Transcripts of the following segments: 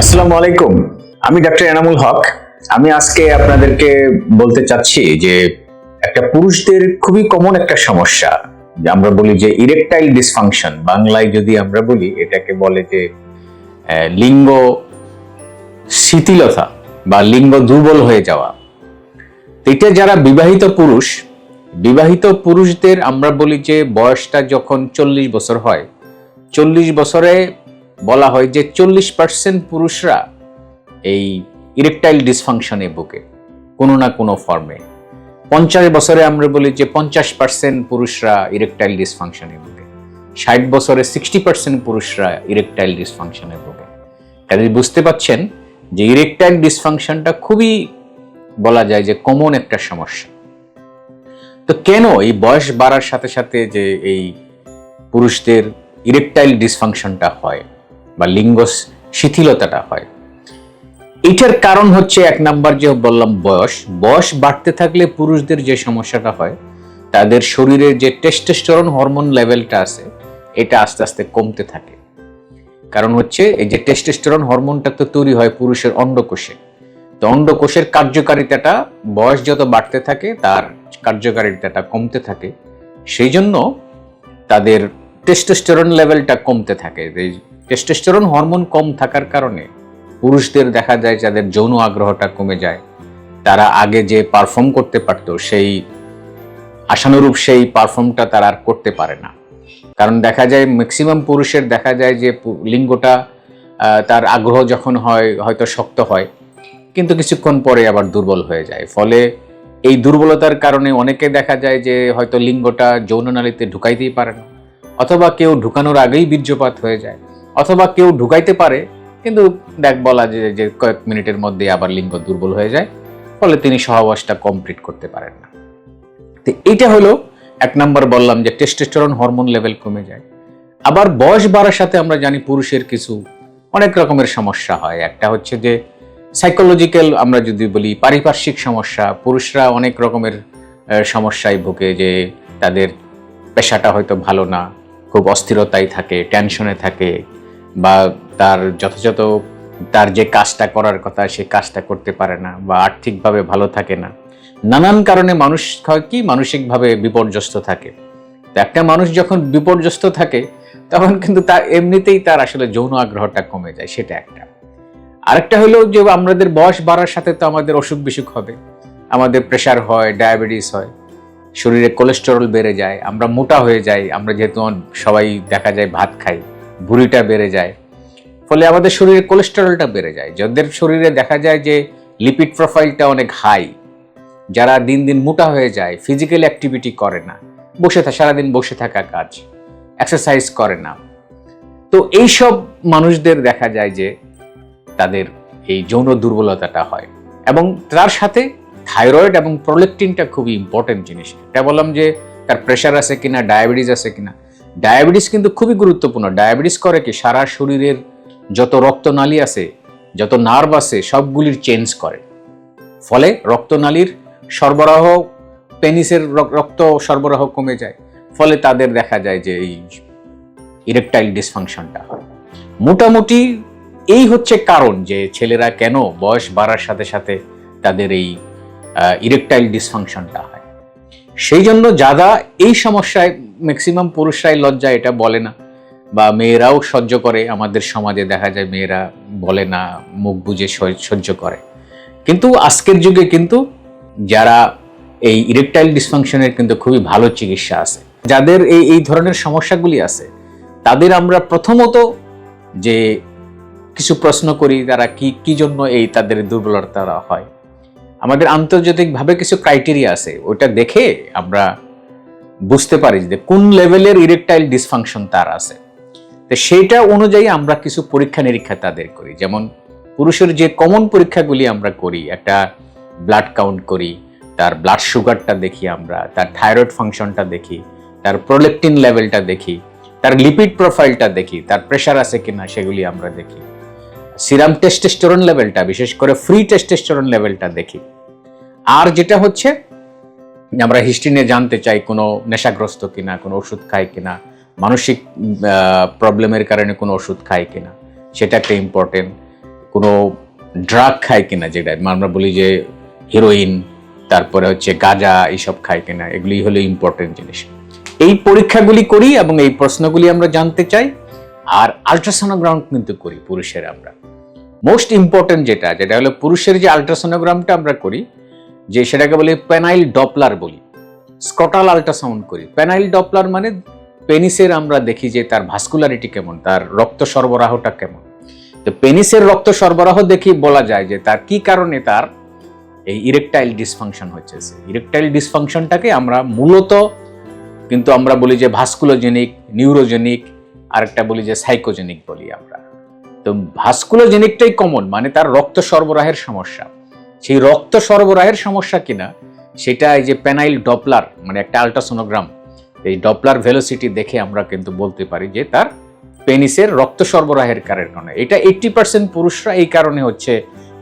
আসসালামু আলাইকুম। আমি ডক্টর এনামুল হক। আমি আজকে আপনাদেরকে বলতে চাচ্ছি যে একটা পুরুষদের খুবই কমন একটা সমস্যা। যে আমরা বলি যে ইরেকটাইল ডিসফাংশন বাংলায় যদি আমরা বলি, এটাকে বলে যে লিঙ্গ শিথিলতা বা লিঙ্গ দুর্বল হয়ে যাওয়া। এটা যারা বিবাহিত পুরুষ, বিবাহিত পুরুষদের আমরা বলি যে বয়সটা যখন চল্লিশ বছর হয়, চল্লিশ বছরে বলা হয় যে চল্লিশ পার্সেন্ট পুরুষরা এই ইরেকটাইল ডিসফাংশনে বুকে কোনো না কোনো ফর্মে পঞ্চাশ বছরে আমরা বলি যে পঞ্চাশ পার্সেন্ট পুরুষরা ইরেকটাইল ডিসফাংশনে ভোগে। ষাট বছরে সিক্সটি পার্সেন্ট পুরুষরা ইরেকটাইল ডিসফাংশনে ভোগে। কাজে বুঝতে পাচ্ছেন যে ইরেকটাইল ডিসফাংশনটা খুবই বলা যায় যে কমন একটা সমস্যা। তো কেন এই বয়স বাড়ার সাথে সাথে যে এই পুরুষদের ইরেকটাইল ডিসফাংশনটা হয়? বা লিঙ্গ শিথিলতাটা হয়। এটার কারণ হচ্ছে এক নাম্বার যে বললাম বয়স। বয়স বাড়তে থাকলে পুরুষদের যে সমস্যাটা হয়, তাদের শরীরের যে টেস্টোস্টেরন হরমোন লেভেলটা আছে, এটা আস্তে আস্তে কমতে থাকে। কারণ হচ্ছে এই যে টেস্টোস্টেরন হরমোনটা তো তৈরি হয় পুরুষের অন্ডকোষে। তো অন্ডকোষের কার্যকারিতাটা, বয়স যত বাড়তে থাকে, তার কার্যকারিতাটা কমতে থাকে। সেই জন্য তাদের টেস্টোস্টেরন লেভেলটা কমতে থাকে। এই টেস্টোস্টেরন হরমোন কম থাকার কারণে পুরুষদের দেখা যায় যাদের যৌন আগ্রহটা কমে যায়, তারা আগে যে পারফর্ম করতে পারতো, সেই আশানুরূপ সেই পারফর্মটা তারা আর করতে পারে না। কারণ দেখা যায় ম্যাক্সিমাম পুরুষের দেখা যায় যে লিঙ্গটা তার আগ্রহ যখন হয়, হয়তো শক্ত হয়, কিন্তু কিছুক্ষণ পরে আবার দুর্বল হয়ে যায়। ফলে এই দুর্বলতার কারণে অনেকে দেখা যায় যে হয়তো লিঙ্গটা যৌননালীতে ঢুকাইতেই পারে না। অথবা কেউ ঢুকানোর আগেই বীর্যপাত হয়ে যায়। অথবা কেউ ঢুকাইতে পারে, কিন্তু দেখ বলা যে যে কয়েক মিনিটের মধ্যে আবার লিঙ্গ দুর্বল হয়ে যায়, ফলে তিনি সহবাসটা কমপ্লিট করতে পারেন না। তো এইটা হলো এক নাম্বার বললাম যে টেস্টোস্টেরন হরমোন লেভেল কমে যায়। আবার বয়স বাড়ার সাথে আমরা জানি পুরুষের কিছু অনেক রকমের সমস্যা হয়। একটা হচ্ছে যে সাইকোলজিক্যাল আমরা যদি বলি পারিপার্শ্বিক সমস্যা, পুরুষরা অনেক রকমের সমস্যায় ভুগে যে তাদের পেশাটা হয়তো ভালো না। খুব অস্থিরতায় থাকে টেনশনে থাকে বা তার যথাযথ তার যে কাজটা করার কথা সে কাজটা করতে পারে না বা আর্থিকভাবে ভালো থাকে না। নানান কারণে মানুষ হয় কি, মানসিকভাবে বিপর্যস্ত থাকে। তো একটা মানুষ যখন বিপর্যস্ত থাকে, তখন কিন্তু তার এমনিতেই তার আসলে যৌন আগ্রহটা কমে যায়, সেটা একটা। আরেকটা হলো যে আমাদের বয়স বাড়ার সাথে তো আমাদের অসুখ বিসুখ হবে, আমাদের প্রেশার হয় ডায়াবেটিস হয়। শরীরে কোলেস্টেরল বেড়ে যায়, আমরা মোটা হয়ে যাই, আমরা যেহেতু সবাই দেখা যায় ভাত খাই, ভুঁড়িটা বেড়ে যায়। ফলে আমাদের শরীরে কোলেস্টেরলটা বেড়ে যায়। যাদের শরীরে দেখা যায় যে লিপিড প্রোফাইলটা অনেক হাই যারা দিন দিন মোটা হয়ে যায় ফিজিক্যাল অ্যাক্টিভিটি করে না, বসে থাকা সারাদিন বসে থাকা কাজ এক্সারসাইজ করে না। তো এইসব মানুষদের দেখা যায় যে তাদের এই যৌন দুর্বলতাটা হয় এবং তার সাথে থাইরয়েড এবং প্রোলেকটিনটা খুবই ইম্পর্টেন্ট জিনিস। এটা বললাম যে তার প্রেশার আছে কিনা ডায়াবেটিস আছে কিনা। ডায়াবেটিস কিন্তু খুবই গুরুত্বপূর্ণ। ডায়াবেটিস করে কি সারা শরীরের যত রক্তনালী আছে, যত নার্ভ আছে, সবগুলির চেঞ্জ করে। ফলে রক্তনালীর সরবরাহ পেনিসের রক্ত সরবরাহ কমে যায়। ফলে তাদের দেখা যায় যে এই ইরেকটাইল ডিসফাংশনটা মোটামুটি এই হচ্ছে কারণ যে ছেলেরা কেন বয়স বাড়ার সাথে সাথে তাদের এই ইরেকটাইল ডিসফাংশনটা হয়। সেই জন্য যারা এই সমস্যায় ম্যাক্সিমাম পুরুষরাই লজ্জা, এটা বলে না। বা মেয়েরাও সহ্য করে, আমাদের সমাজে দেখা যায় মেয়েরা বলে না, মুখ সহ- সহ্য করে। কিন্তু আজকের যুগে কিন্তু যারা এই ইরেকটাইল ডিসফাংশনের কিন্তু খুবই ভালো চিকিৎসা আছে। যাদের এই এই ধরনের সমস্যাগুলি আছে, তাদের আমরা প্রথমত যে কিছু প্রশ্ন করি, তারা কি কি জন্য এই তাদের দুর্বলতা হয়। আমাদের আন্তর্জাতিকভাবে কিছু ক্রাইটেরিয়া আছে ওটা দেখে আমরা বুঝতে পারি যে কোন লেভেলের ইরেকটাইল ডিসফাংশন তার আছে। তো সেইটা অনুযায়ী আমরা কিছু পরীক্ষা নিরীক্ষা তাদের করি। যেমন পুরুষের যে কমন পরীক্ষাগুলি আমরা করি, একটা ব্লাড কাউন্ট করি, তার ব্লাড সুগারটা দেখি আমরা, তার থাইরয়েড ফাংশনটা দেখি, তার প্রোলেকটিন লেভেলটা দেখি, তার লিপিড প্রোফাইলটা দেখি, তার প্রেশার আছে কিনা সেগুলি আমরা দেখি। সিরাম টেস্টোস্টেরন লেভেলটা বিশেষ করে ফ্রি টেস্টোস্টেরন লেভেলটা দেখি। আর যেটা হচ্ছে, আমরা হিস্ট্রি নিয়ে জানতে চাই কোনো নেশাগ্রস্ত কিনা, কোনো ওষুধ খায় কিনা, মানসিক প্রবলেমের কারণে কোনো ওষুধ খায় কিনা, সেটা একটা ইম্পর্টেন্ট কোনো ড্রাগ খায় কিনা যেটা, আমরা বলি যে হিরোইন তারপরে হচ্ছে গাঁজা, এইসব খায় কিনা এগুলি হলো ইম্পর্টেন্ট জিনিস। এই পরীক্ষাগুলি করি এবং এই প্রশ্নগুলি আমরা জানতে চাই। আর আলট্রাসোনোগ্রাম কিন্তু করি পুরুষের আমরা। মোস্ট ইম্পর্টেন্ট যেটা যেটা হলো পুরুষের যে আলট্রাসোনোগ্রামটা আমরা করি, যে সেটাকে বলি পেনাইল ডপলার বলি। স্কটাল আলট্রাসাউন্ড করি। পেনাইল ডপলার মানে পেনিসের আমরা দেখি যে তার ভাস্কুলারিটি কেমন, তার রক্ত সরবরাহটা কেমন। তো পেনিসের রক্ত সরবরাহ দেখি বলা যায় যে তার কি কারণে তার এই ইরেকটাইল ডিসফাংশন হচ্ছে। ইরেকটাইল ডিসফাংশনটাকে আমরা মূলত কিন্তু আমরা বলি যে ভাস্কুলোজেনিক নিউরোজেনিক আরেকটা বলি যে সাইকোজেনিক বলি আমরা। তো ভাস্কুলোজেনিকটাই কমন মানে তার রক্ত সরবরাহের সমস্যা। সেই রক্ত সরবরাহের সমস্যা কিনা, সেটা এই যে পেনাইল ডপলার মানে একটা আলট্রাসোনোগ্রাম এই ডপলার ভেলোসিটি দেখে আমরা কিন্তু বলতে পারি যে তার পেনিসের রক্ত সরবরাহের কারণে। এটা এইট্টি পার্সেন্ট পুরুষরা এই কারণে হচ্ছে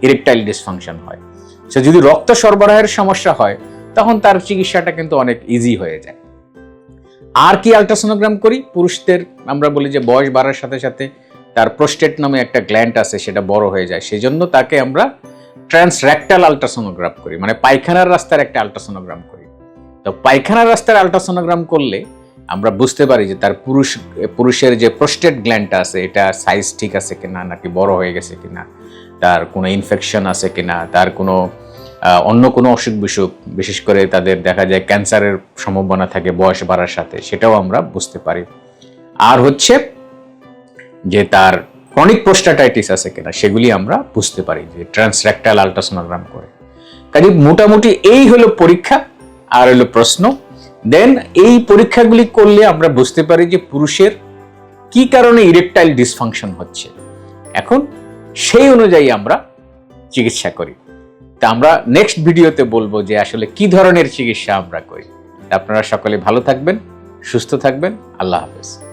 ইরেকটাইল ডিসফাংশন হয়। সে যদি রক্ত সরবরাহের সমস্যা হয়, তখন তার চিকিৎসাটা কিন্তু অনেক ইজি হয়ে যায়। আর কি আলট্রাসোনোগ্রাম করি? পুরুষদের আমরা বলি যে বয়স বাড়ার সাথে সাথে তার প্রোস্টেট নামে একটা গ্ল্যান্ড আছে, সেটা বড় হয়ে যায়। সেজন্য তাকে আমরা ট্রান্সর্যাক্টাল আলট্রাসোনোগ্রাম করি। মানে পায়খানার রাস্তার একটা আলট্রাসোনোগ্রাম করি। তো পায়খানার রাস্তার আলট্রাসোনোগ্রাম করলে আমরা বুঝতে পারি যে তার পুরুষ, পুরুষের যে প্রোস্টেট গ্ল্যান্ডটা আছে, এটা সাইজ ঠিক আছে কিনা, নাকি বড় হয়ে গেছে কিনা, তার কোনো ইনফেকশন আছে কিনা, তার কোনো অন্য কোনো অসুখ বিসুখ, বিশেষ করে তাদের দেখা যায় ক্যান্সারের সম্ভাবনা থাকে বয়স বাড়ার সাথে, সেটাও আমরা বুঝতে পারি। আর হচ্ছে যে তার ক্রনিক প্রোস্টাটাইটিস আছে কিনা, সেগুলি আমরা বুঝতে পারি যে ট্রান্সরেক্টাল আলট্রাসোনোগ্রাম করে। কাজে মোটামুটি এই হলো পরীক্ষা, আর হলো প্রশ্ন। দেন এই পরীক্ষাগুলি করলে আমরা বুঝতে পারি যে পুরুষের কি কারণে ইরেকটাইল ডিসফাংশন হচ্ছে। এখন সেই অনুযায়ী আমরা চিকিৎসা করি। তা আমরা নেক্সট ভিডিওতে বলব যে আসলে কি ধরনের চিকিৎসা আমরা করি। আপনারা সকলে ভালো থাকবেন, সুস্থ থাকবেন, আল্লাহ হাফেজ।